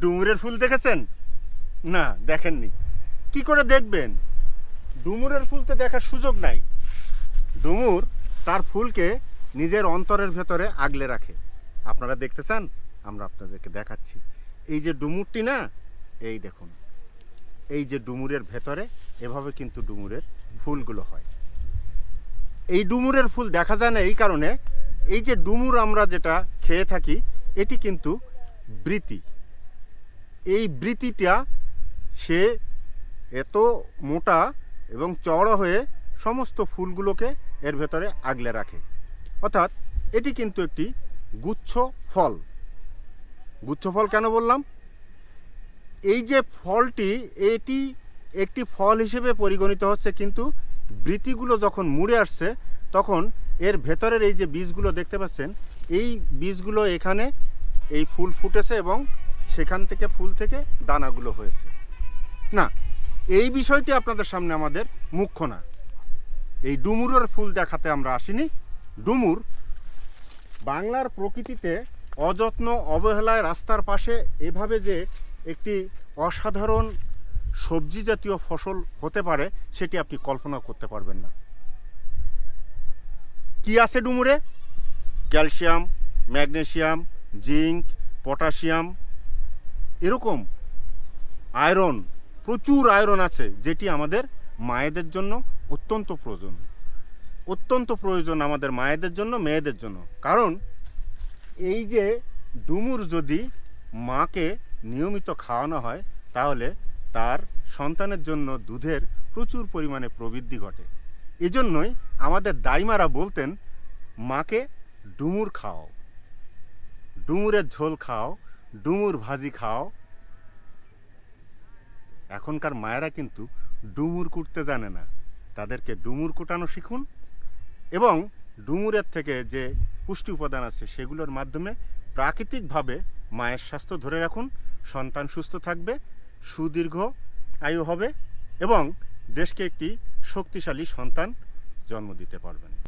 ডুমুরের ফুল দেখেছেন? না, দেখেননি। কি করে দেখবেন? ডুমুরের ফুল তো দেখার সুযোগ নাই। ডুমুর তার ফুলকে নিজের অন্তরের ভেতরে আগলে রাখে। আপনারা দেখতে চান? আমরা আপনাদেরকে দেখাচ্ছি। এই যে ডুমুরটি না, এই দেখুন। এই যে ডুমুরের ভেতরে, এভাবে কিন্তু ডুমুরের ফুলগুলো হয়। এই ডুমুরের ফুল দেখা যায় না এই কারণে। এই যে ডুমুর আমরা যেটা খেয়ে থাকি, এটি কিন্তু বৃতি। এই বৃতিটা সে এত মোটা এবং চওড়া হয়ে সমস্ত ফুলগুলোকে এর ভেতরে আগলে রাখে। অর্থাৎ এটি কিন্তু একটি গুচ্ছ ফল। গুচ্ছ ফল কেন বললাম? এই যে ফলটি, এটি একটি ফল হিসেবে পরিগণিত হচ্ছে, কিন্তু বৃতিগুলো যখন মুড়ে আসছে, তখন এর ভেতরের এই যে বীজগুলো দেখতে পাচ্ছেন, এই বীজগুলো এখানে এই ফুল ফুটেছে এবং সেখান থেকে ফুল থেকে দানাগুলো হয়েছে। না, এই বিষয়টি আপনাদের সামনে আমাদের মুখ্য না। এই ডুমুরের ফুল দেখাতে আমরা আসিনি। ডুমুর বাংলার প্রকৃতিতে অযত্ন, অবহেলায় রাস্তার পাশে এভাবে যে একটি অসাধারণ সবজি জাতীয় ফসল হতে পারে, সেটি আপনি কল্পনা করতে পারবেন না। কি আছে ডুমুরে? ক্যালসিয়াম, ম্যাগনেসিয়াম, জিঙ্ক পটাশিয়াম এরকম আয়রন প্রচুর আয়রন আছে, যেটি আমাদের মায়েদের জন্য অত্যন্ত প্রয়োজন। অত্যন্ত প্রয়োজন আমাদের মায়েদের জন্য, মেয়েদের জন্য। কারণ এই যে ডুমুর যদি মাকে নিয়মিত খাওয়ানো হয়, তাহলে তার সন্তানের জন্য দুধের প্রচুর পরিমাণে প্রবৃদ্ধি ঘটে। এজন্যই আমাদের দাইমারা বলতেন, মাকে ডুমুর খাও ডুমুরের ঝোল খাও ডুমুর ভাজি খাও। এখনকার মায়েরা কিন্তু ডুমুর কুটতে জানে না। তাদেরকে ডুমুর কুটানো শিখুন এবং ডুমুরের থেকে যে পুষ্টি উপাদান আছে সেগুলোর মাধ্যমে প্রাকৃতিকভাবে মায়ের স্বাস্থ্য ধরে রাখুন, সন্তান সুস্থ থাকবে, সুদীর্ঘ আয়ু হবে এবং দেশকে একটি শক্তিশালী সন্তান জন্ম দিতে পারবেন।